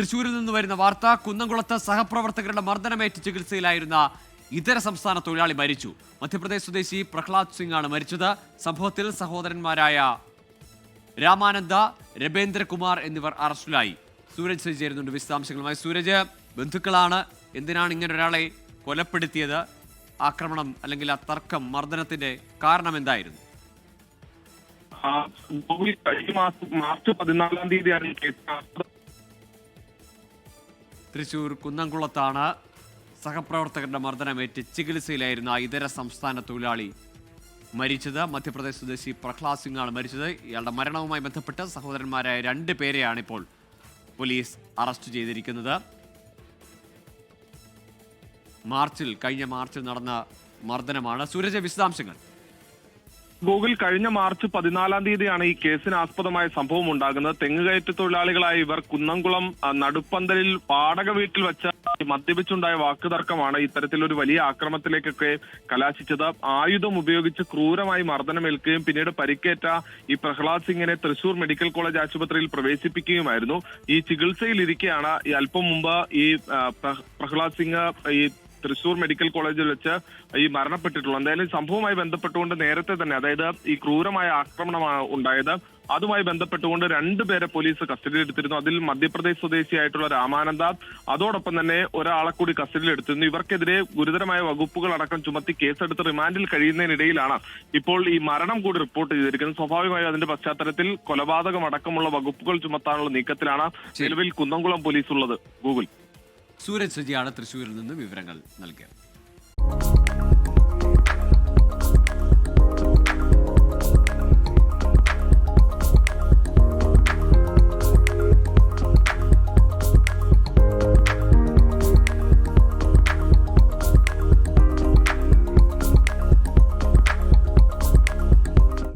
തൃശൂരിൽ നിന്ന് വരുന്ന വാർത്ത കുന്നംകുളത്ത് സഹപ്രവർത്തകരുടെ മർദ്ദനമേറ്റ് ചികിത്സയിലായിരുന്ന ഇതര സംസ്ഥാന തൊഴിലാളി മരിച്ചു. മധ്യപ്രദേശ് സ്വദേശി പ്രഹ്ലാദ് സിംഗ് ആണ് മരിച്ചത്. സംഭവത്തിൽ സഹോദരന്മാരായ രാമാനന്ദ രബേന്ദ്രകുമാർ എന്നിവർ അറസ്റ്റിലായി. സൂരജ് ചേരുന്നുണ്ട് വിശദാംശങ്ങളുമായി സൂരജ് ബന്ധുക്കളാണ്. എന്തിനാണ് ഇങ്ങനെ ഒരാളെ കൊലപ്പെടുത്തിയത്? ആക്രമണം അല്ലെങ്കിൽ ആ തർക്കം മർദ്ദനത്തിന്റെ കാരണം എന്തായിരുന്നു? കഴിഞ്ഞ മാസം മാർച്ച് പതിനാലാം തീയതിയാണ് കേസ്. തൃശൂർ കുന്നംകുളത്താണ് സഹപ്രവർത്തകരുടെ മർദ്ദനമേറ്റ് ചികിത്സയിലായിരുന്ന ഇതര സംസ്ഥാന തൊഴിലാളി മരിച്ചത്. മധ്യപ്രദേശ് സ്വദേശി പ്രഹ്ലാദ് സിംഗാണ് മരിച്ചത്. ഇയാളുടെ മരണവുമായി ബന്ധപ്പെട്ട് സഹോദരന്മാരായ രണ്ട് പേരെയാണ് ഇപ്പോൾ പോലീസ് അറസ്റ്റ് ചെയ്തിരിക്കുന്നത്. മാർച്ചിൽ കഴിഞ്ഞ മാർച്ചിൽ നടന്ന മർദ്ദനമാണ്. സൂരജ് വിശദാംശങ്ങൾ. ഗൂഗിൾ കഴിഞ്ഞ മാർച്ച് പതിനാലാം തീയതിയാണ് ഈ കേസിന് ആസ്പദമായ സംഭവം ഉണ്ടാകുന്നത്. തെങ്ങുകയറ്റ തൊഴിലാളികളായ ഇവർ കുന്നംകുളം നടുപ്പന്തലിൽ വാടക വീട്ടിൽ വെച്ച മദ്യപിച്ചുണ്ടായ വാക്കുതർക്കമാണ് ഇത്തരത്തിലൊരു വലിയ ആക്രമത്തിലേക്കൊക്കെ കലാശിച്ചത്. ആയുധം ഉപയോഗിച്ച് ക്രൂരമായി മർദ്ദനമേൽക്കുകയും പിന്നീട് പരിക്കേറ്റ ഈ പ്രഹ്ലാദ് സിംഗിനെ തൃശൂർ മെഡിക്കൽ കോളേജ് ആശുപത്രിയിൽ പ്രവേശിപ്പിക്കുകയുമായിരുന്നു. ഈ ചികിത്സയിലിരിക്കെയാണ് ഈ അല്പം മുമ്പ് ഈ പ്രഹ്ലാദ് സിംഗ് ഈ തൃശൂർ മെഡിക്കൽ കോളേജിൽ വെച്ച് ഈ മരണപ്പെട്ടിട്ടുള്ളൂ. എന്തായാലും സംഭവവുമായി ബന്ധപ്പെട്ടുകൊണ്ട് നേരത്തെ തന്നെ അതായത് ഈ ക്രൂരമായ ആക്രമണമാണ് ഉണ്ടായത്. അതുമായി ബന്ധപ്പെട്ടുകൊണ്ട് രണ്ടുപേരെ പോലീസ് കസ്റ്റഡിയിൽ എടുത്തിരുന്നു. അതിൽ മധ്യപ്രദേശ് സ്വദേശിയായിട്ടുള്ള രാമാനന്ദ അതോടൊപ്പം തന്നെ ഒരാളെ കൂടി കസ്റ്റഡിയിൽ എടുത്തിരുന്നു. ഇവർക്കെതിരെ ഗുരുതരമായ വകുപ്പുകൾ അടക്കം ചുമത്തി കേസെടുത്ത് റിമാൻഡിൽ കഴിയുന്നതിനിടയിലാണ് ഇപ്പോൾ ഈ മരണം കൂടി റിപ്പോർട്ട് ചെയ്തിരിക്കുന്നത്. സ്വാഭാവികമായും അതിന്റെ പശ്ചാത്തലത്തിൽ കൊലപാതകം അടക്കമുള്ള വകുപ്പുകൾ ചുമത്താനുള്ള നീക്കത്തിലാണ് നിലവിൽ കുന്നംകുളം പോലീസ് ഉള്ളത് ഗൂഗിൾ. സൂരജ് സജിയാണ് തൃശൂരിൽ നിന്ന് വിവരങ്ങൾ നൽകിയത്.